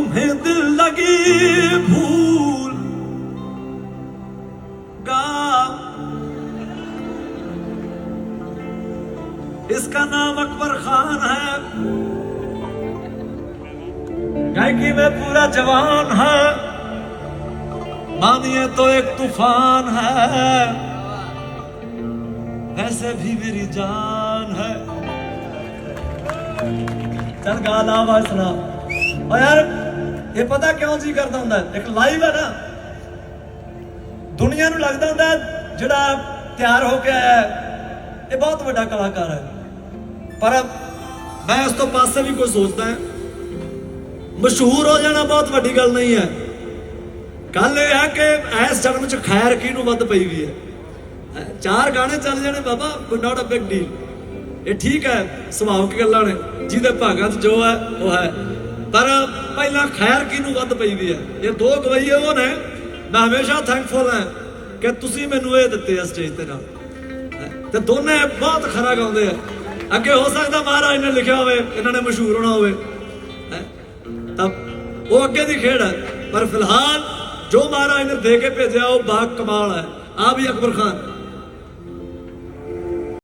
तुम्हें दिल लगी भूल गा। इसका नाम अकबर खान है। गायकी में पूरा जवान है। मानिए तो एक तूफ़ान है। वैसे भी मेरी जान है। चल गाला लावा और यार ਇਹ ਪਤਾ ਕਿਉਂ ਜੀ ਕਰਦਾ ਹੁੰਦਾ? ਇੱਕ ਲਾਈਵ ਹੈ ਨਾ। ਦੁਨੀਆ ਨੂੰ ਲੱਗਦਾ ਹੁੰਦਾ ਜਿਹੜਾ ਤਿਆਰ ਹੋ ਕੇ ਆਇਆ ਇਹ ਬਹੁਤ ਵੱਡਾ ਕਲਾਕਾਰ ਹੈ। ਪਰ ਮੈਂ ਉਸ ਤੋਂ ਪਾਸੇ ਵੀ ਕੁਝ ਸੋਚਦਾ ਹਾਂ। ਮਸ਼ਹੂਰ ਹੋ ਜਾਣਾ ਬਹੁਤ ਵੱਡੀ ਗੱਲ ਨਹੀਂ ਹੈ। ਗੱਲ ਇਹ ਹੈ ਕਿ ਇਸ ਜਨਮ ਚ ਖੈਰ ਕਿਹਨੂੰ ਵੱਧ ਪਈ ਵੀ ਹੈ? ਚਾਰ ਗਾਣੇ ਚੱਲ ਜਾਣੇ ਬਾਬਾ ਨਾਟ ਅ ਬਿਗ ਡੀਲ ਇਹ ਠੀਕ ਹੈ, ਸੁਭਾਵਿਕ ਗੱਲਾਂ ਨੇ। ਜਿਹਦੇ ਭਾਗਾਂ 'ਚ ਜੋ ਹੈ, ਉਹ ਹੈ। ਪਰ ਪਹਿਲਾਂ ਖੈਰ ਕਿਹਨੂੰ ਵੱਧ ਪਈ ਹੈ? ਇਹ ਦੋ ਗਵਈਏ ਉਹ ਨੇ ਮੈਂ ਹਮੇਸ਼ਾ ਥੈਂਕਫੁਲ ਹਾਂ ਕਿ ਤੁਸੀਂ ਮੈਨੂੰ ਇਹ ਦਿੱਤੇ ਆ ਸਟੇਜ ਤੇ ਨਾਲ। ਤੇ ਦੋਨੇ ਬਹੁਤ ਖਰਾ ਗਾਉਂਦੇ ਆ। ਅੱਗੇ ਹੋ ਸਕਦਾ ਮਹਾਰਾਜ ਨੇ ਲਿਖਿਆ ਹੋਵੇ ਇਹਨਾਂ ਨੇ ਮਸ਼ਹੂਰ ਹੋਣਾ ਹੋਵੇ। ਹੈਂ, ਤਾਂ ਉਹ ਅੱਗੇ ਦੀ ਖੇਡ ਹੈ ਪਰ ਫਿਲਹਾਲ ਜੋ ਮਹਾਰਾਜ ਨੇ ਦੇ ਕੇ ਭੇਜਿਆ ਉਹ ਬਾ ਕਮਾਲ ਹੈ। ਆ ਵੀ ਅਕਬਰ ਖਾਨ।